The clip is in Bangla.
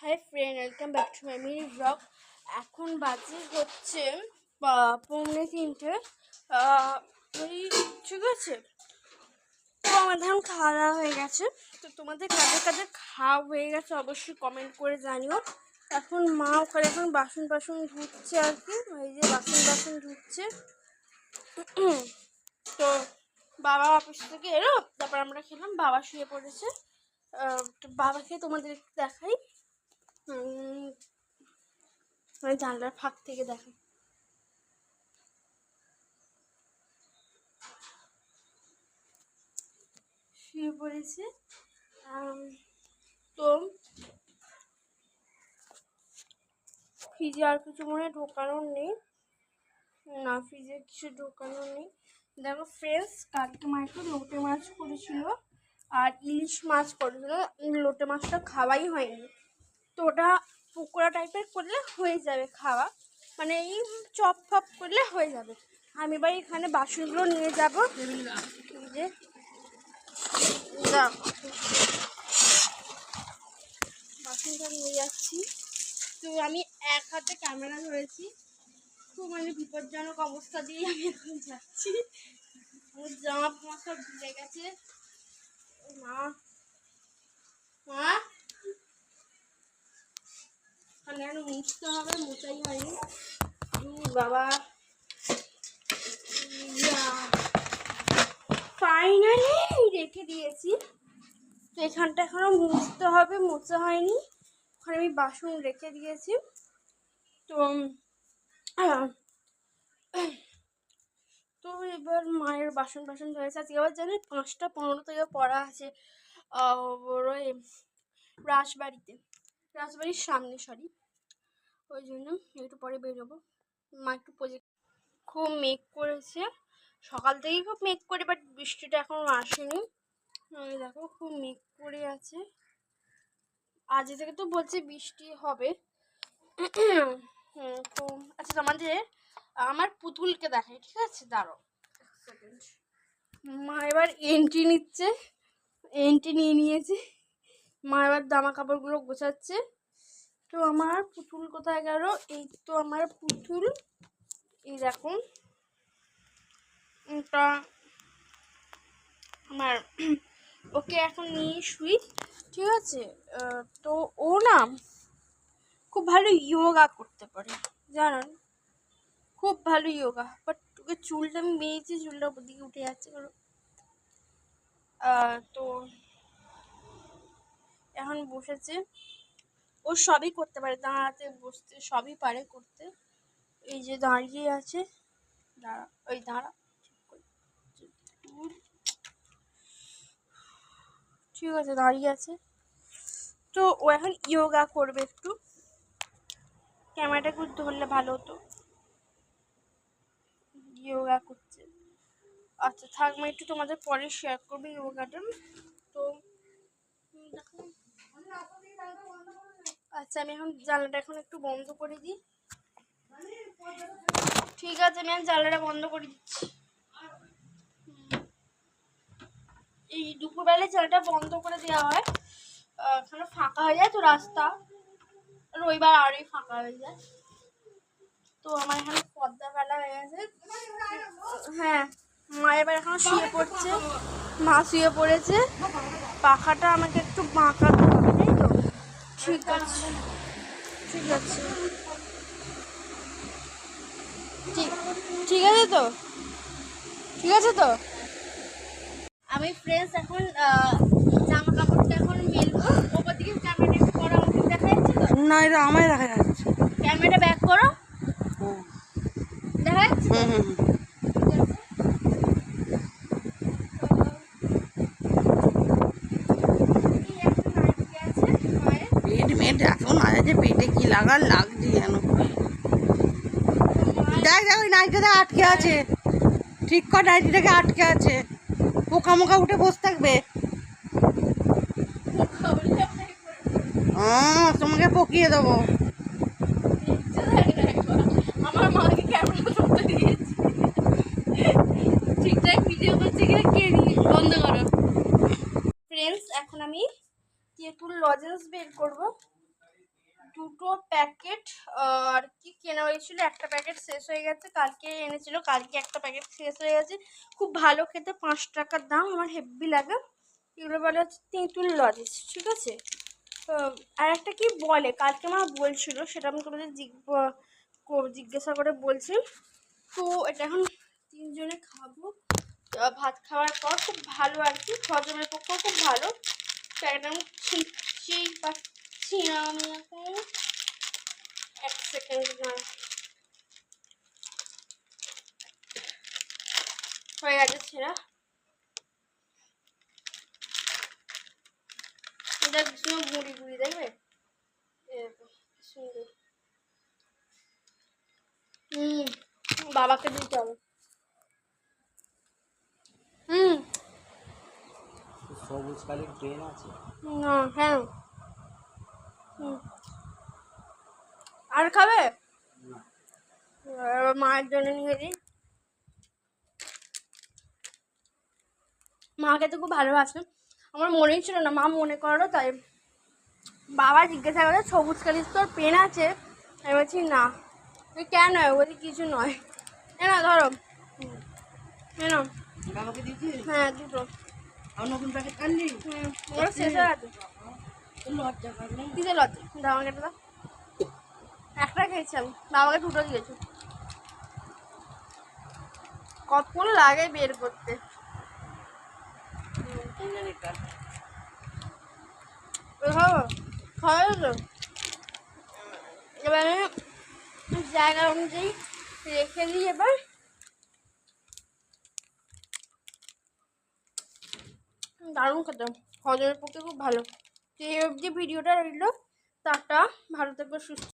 Hi friend welcome back to my mini blog এখন বাজে হচ্ছে পৌনে তিনটে। ওই ঠিক আছে। তো আমাদের এখন খাওয়া দাওয়া হয়ে গেছে। তো তোমাদের কাদের কাদের খাওয়া হয়ে গেছে, অবশ্যই কমেন্ট করে জানিও। এখন মা ওখানে এখন বাসন বাসন ধুচ্ছে আর কি এই যে বাসন বাসন ধুচ্ছে। তো বাবা অফিস থেকে এলো, তারপর আমরা খেলাম, বাবা শুয়ে পড়েছে। বাবাকে তোমাদের দেখাই। জানলার ফাঁক থেকে দেখাই শুয়ে পড়েছে। তো ফ্রিজে আর কিছু মনে ঢোকানোর নেই। না, ফ্রিজে কিছু ঢোকানোর নেই। দেখো ফ্রেন্ডস কালকে মা একটু লোটে মাছ করেছিল। আর ইলিশ মাছ করেছিল। লোটে মাছটা খাওয়াই হয়নি। তো ওটা পকোড়া টাইপের করলে হয়ে যাবে খাওয়া। মানে এই চপ ফপ করলে হয়ে যাবে। আমি এবার এখানে বাসনগুলো নিয়ে যাব। যে বাসনটা নিয়ে যাচ্ছি। তো আমি এক হাতে ক্যামেরা ধরেছি। খুব মানে বিপজ্জনক অবস্থা দিয়ে আমি এখন যাচ্ছি। আমার জামা ফামা সব ভিজে গেছে। মা মা? ওখানে এখন মুছতে হবে, মোচাই হয়নি। বাবা। ফাইনালি রেখে দিয়েছি। তো এখানটা এখনও মুছতে হবে মোছা হয়নি। ওখানে আমি বাসন রেখে দিয়েছি। তো তো এবার মায়ের বাসন বাসন ধরেছে আজকে আবার জানি, পাঁচটা পনেরো থেকে পড়া আছে ওই রাসবাড়িতে। রাজবাড়ির সামনে সরি ওই জন্য একটু পরে বেরোবো। মা একটু প্রজেক্ট খুব মেঘ করেছে। সকাল থেকেই খুব মেঘ করে বাট বৃষ্টিটা এখনও আসেনি। দেখো খুব মেঘ করে আছে। আজ থেকে তো বলছে বৃষ্টি হবে। তো আচ্ছা তোমাদের আমার পুতুলকে দেখাই ঠিক আছে? দাঁড়ো মা এবার এন্ট্রি নিচ্ছে। এন্ট্রি নিয়ে নিয়েছে। মা এবার জামা কাপড়গুলো গোছাচ্ছে। তো আমার পুতুল কোথায় গেল? এই তো আমার পুতুল। এই দেখুন আমার। ওকে এখন নিয়ে শুই, ঠিক আছে? তো ও না খুব ভালো ইয়োগা করতে পারে, জানেন? খুব ভালো ইয়োগা বাট ওকে চুলটা আমি বেয়েছি চুলটা উপর দিকে উঠে যাচ্ছে তো এখন বসেছে। ও সবই করতে পারে, দাঁড়াতে বসতে সবই পারে করতে। এই যে দাঁড়িয়ে আছে, দাঁড়া, ওই দাঁড়া, ঠিক আছে, দাঁড়িয়ে আছে। তো ও এখন ইয়োগা করবে একটু। ক্যামেরাটা একটু ধরলে ভালো হতো। ইয়োগা করছে। আচ্ছা থাক আমি একটু তোমাদের পরে শেয়ার করব ইয়োগাটা। তো দেখো। আচ্ছা আমি এখন জানলাটা এখন একটু বন্ধ করে দিই। ঠিক আছে, আমি জানলাটা বন্ধ করে দিচ্ছি। এই দুপুরবেলায় জানলাটা বন্ধ করে দেওয়া হয়। এখানে ফাঁকা হয়ে যায় তো রাস্তা? রবিবার আরই ফাঁকা হয়ে যায়। তো আমার এখানে পর্দা ফেলা হয়ে গেছে। হ্যাঁ মা এবার এখন শুয়ে পড়ছে। মা শুয়ে পড়েছে। পাখাটা আমাকে একটু বাঁকাতে হবে। ঠিক আছে। ঠিক আছে। ঠিক আছে তো? ঠিক আছে তো? আমি ফ্রেন্ডস এখন জামা কাপড়টা এখন মেলবো। ওপর দিকে ক্যামেরাটা একটু করো আমাকে দেখা যাচ্ছে তো? না এটা আমায় দেখা যাচ্ছে ক্যামেরাটা ব্যাক করো। দেখা যাচ্ছে হুম হুম হুম। ঠিক আছে। তো, এই একটা নাইটি আছে মায়ের। পেট মেট এখন মাঝে কি লাগার লাগছে যেন। দেখ দেখ ওই নাইটিটা আটকে আছে। ঠিক কর নাইটিটাকে আটকে আছে। পোকা মোকা উঠে বসে থাকবে। তোমাকে পকিয়ে দেবো। আমার মাকে ক্যামেরা ঠিকঠাক ভিডিও করছে কিনা কে বন্ধ করো। ফ্রেন্ডস এখন আমি তেঁতুল লজেন্স বের করব। দুটো প্যাকেট আর কি কেনা হয়েছিল? একটা প্যাকেট শেষ হয়ে গেছে, কালকে এনেছিল, কালকে একটা প্যাকেট শেষ হয়ে গেছে। খুব ভালো খেতে, পাঁচ টাকার দাম, আমার হেভি লাগে। এগুলো বলে হচ্ছে তেঁতুল লজেস, ঠিক আছে? আর একটা কি বলে? কালকে আমার বলছিল, সেটা আমি তোমাদের জিজ্ঞাসা করে বলছি। তো, এটা এখন তিনজনে খাব। ভাত খাওয়ার পর খুব ভালো আর কি হজমের পক্ষেও খুব ভালো। এটা আমি ছিঁচেই পাচ্ছি না আমি এখন এক সেকেন্ড না। হয়ে গেছে ছেঁড়া। এটা কি সুন্দর গুঁড়ি গুঁড়ি দেখবে সুন্দর। হুম বাবাকে দিতে হবে। হুম। সবুজ কালির ট্রেন আছে? না হ্যাঁ। হুম। আর খাবে? মায়ের জন্য নিয়ে দিই মাকে তো খুব ভালোবাসে আমার মনেই ছিল না মা মনে করো তাই বাবা জিজ্ঞাসা করে সবুজ কালির তোর পেন আছে? আমি বলছি না। কেন? বলছি কিছু নয়। না ধরো। হ্যাঁ দুটো। শেষ হয়ে গেছে। লজ্জা দাও আমাকে দাও। একটা খেয়েছি আমি। বাবাকে দুটো দিয়েছি। কতক্ষণ লাগে বের করতে? খাওয়া তো এবার আমি জায়গা অনুযায়ী রেখে দিই এবার। দারুণ খেতে। হজমের পক্ষে খুব ভালো। এই অবধি ভিডিওটা রইল টাটা। ভালো থাকবে সুস্থ